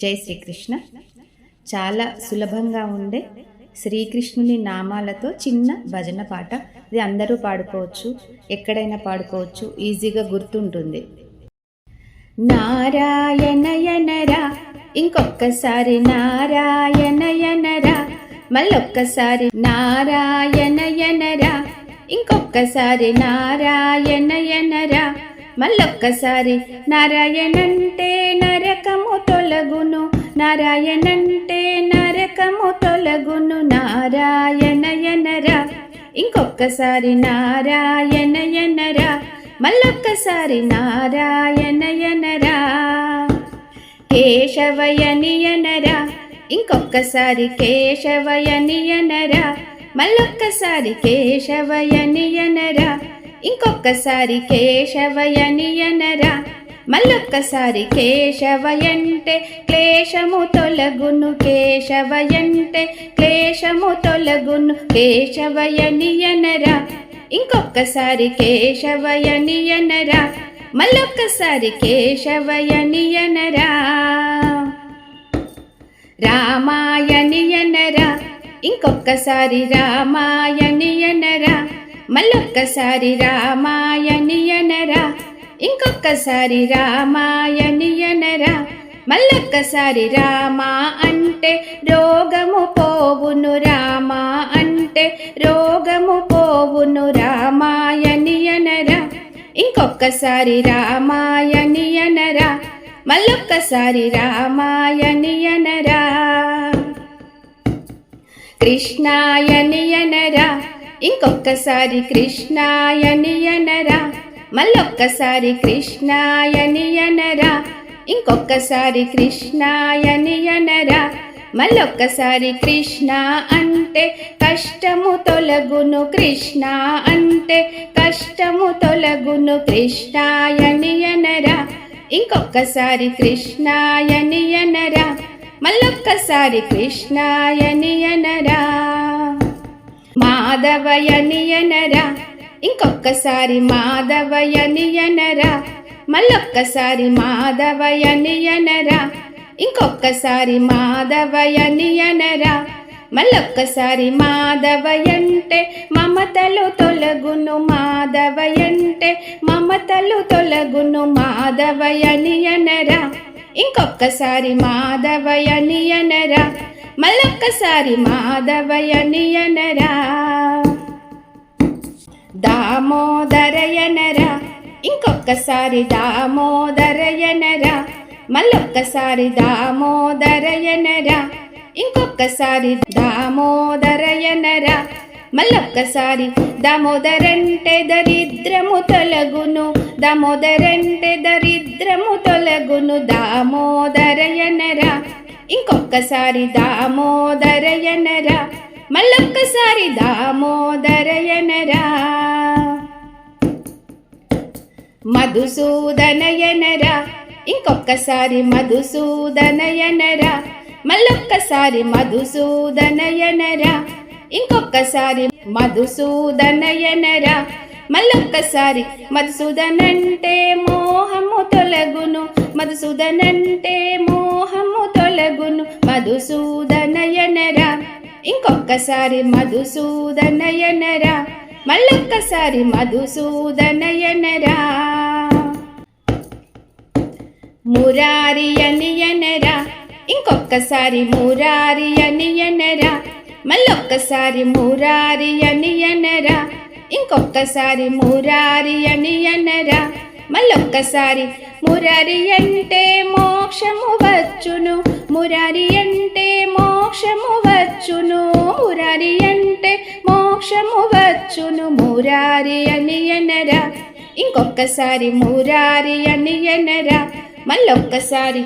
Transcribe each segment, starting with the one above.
జై శ్రీకృష్ణ. చాలా సులభంగా ఉండే శ్రీకృష్ణుని నామాలతో చిన్న భజన పాట. ఇది అందరూ పాడుకోవచ్చు ఎక్కడైనా పాడుకోవచ్చు ఈజీగా గుర్తుంటుంది. నారాయణయనరా ఇంకొక్కసారి నారాయణయనరా మళ్ళొక్కసారి నారాయణయనరా ఇంకొక్కసారి నారాయణయనరా మళ్ళొక్కసారి నారాయణంటే నరకము తొలగును. నారాయణంటే నరకము తొలగును. నారాయణయనరా. ఇంకొక్కసారి నారాయణయనరా. మళ్ళొక్కసారి నారాయణయనరా. కేశవయనియనరా. ఇంకొక్కసారి కేశవయనియనరా. మళ్ళొక్కసారి కేశవయనియనరా. ఇంకొక్కసారి కేశవయనియనరా. మళ్ళొక్కసారి కేశవయంటే క్లేశము తొలగును కేశవయంటే క్లేశము తొలగును కేశవయనియనరా. ఇంకొక్కసారి కేశవయనియనరా మళ్ళొక్కసారి కేశవయనియనరా. రామాయణియనరా ఇంకొక్కసారి రామాయణియనరా మళ్ళొక్కసారి రామాయణియనరా ఇంకొక్కసారి రామాయణియనరా మళ్ళొక్కసారి రామా అంటే రోగము పోవును రామా అంటే రోగము పోవును రామాయణియనరా ఇంకొక్కసారి రామాయణియనరా మళ్ళొక్కసారి రామాయణియనరా కృష్ణాయనియనరా ఇంకొక్కసారి కృష్ణాయనియనరా మళ్ళొక్కసారి కృష్ణాయనియనరా ఇంకొక్కసారి కృష్ణాయనియనరా మళ్ళొక్కసారి కృష్ణ అంటే కష్టము తొలగును కృష్ణ అంటే కష్టము తొలగును కృష్ణాయనియనరా ఇంకొక్కసారి కృష్ణాయనియనరా మళ్ళొక్కసారి కృష్ణాయనియనరా మాధవయనియనరా ఇంకొక్కసారి మాధవయనియనరా మళ్ళొక్కసారి మాధవయనియనరా ఇంకొక్కసారి మాధవయనియనరా మళ్ళొక్కసారి మాధవయంటే మమతలు తొలగును మాధవయంటే మమతలు తొలగును మాధవయనియనరా ఇంకొక్కసారి మాధవయనియనరా మళ్ళొక్కసారి మాధవయనియనరా దామోదరయనరా ఇంకొకసారి దామోదరయనరా మళ్ళొక్కసారి దామోదరయనరా ఇంకొకసారి దామోదరయనరా మళ్ళొక్కసారి దామోదరంటే దరిద్రము తొలగును దామోదరంటే దరిద్రము తొలగును దామోదరయనరా ఇంకొకసారి దామోదరయనరా మళ్ళొక్కసారి దామోదరయనరా మధుసూదనయనరా ఇంకొక్కసారి మధుసూదనయనరా మళ్ళొక్కసారి మధుసూదనయనరా ఇంకొక్కసారి మధుసూదనయనరా మళ్ళొక్కసారి మధుసూదనంటే మోహము తొలగును. మధుసూదనంటే మోహము తొలగును. మధుసూదనయనరా ఇంకొక్కసారి మధుసూదనయనరా మళ్ళొక్కసారి మధుసూదనయనరా. మురారి అనియనరా ఇంకొక్కసారి మురారి అనియనరా మళ్ళొక్కసారి మురారి అనియనరా ఇంకొక్కసారి మురారి అనియనరా మళ్ళొక్కసారి మురారి అంటే మోక్షము వచ్చును మురారి అంటే మోక్షము వచ్చును మురారి అంటే మోక్షము వచ్చును మురారి అనియనరా ఇంకొకసారి మురారి అనియనరా మళ్ళొక్కసారి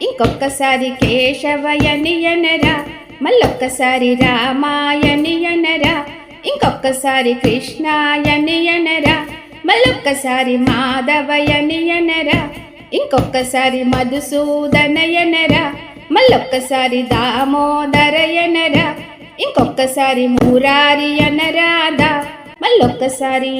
ఇంకొకసారి కేశవ కేశవయనియనరా మళ్ళొక్కసారి రామాయణియనరా ఇంకొక్కసారి కృష్ణాయనియనరా మళ్ళొక్కసారి మాధవయనియనరా ఇంకొకసారి మధుసూదనయనరా మళ్ళొక్కసారి దామోదరయనరా ఇంకొక్కసారి మురారి అనరాధా మళ్ళొక్కసారి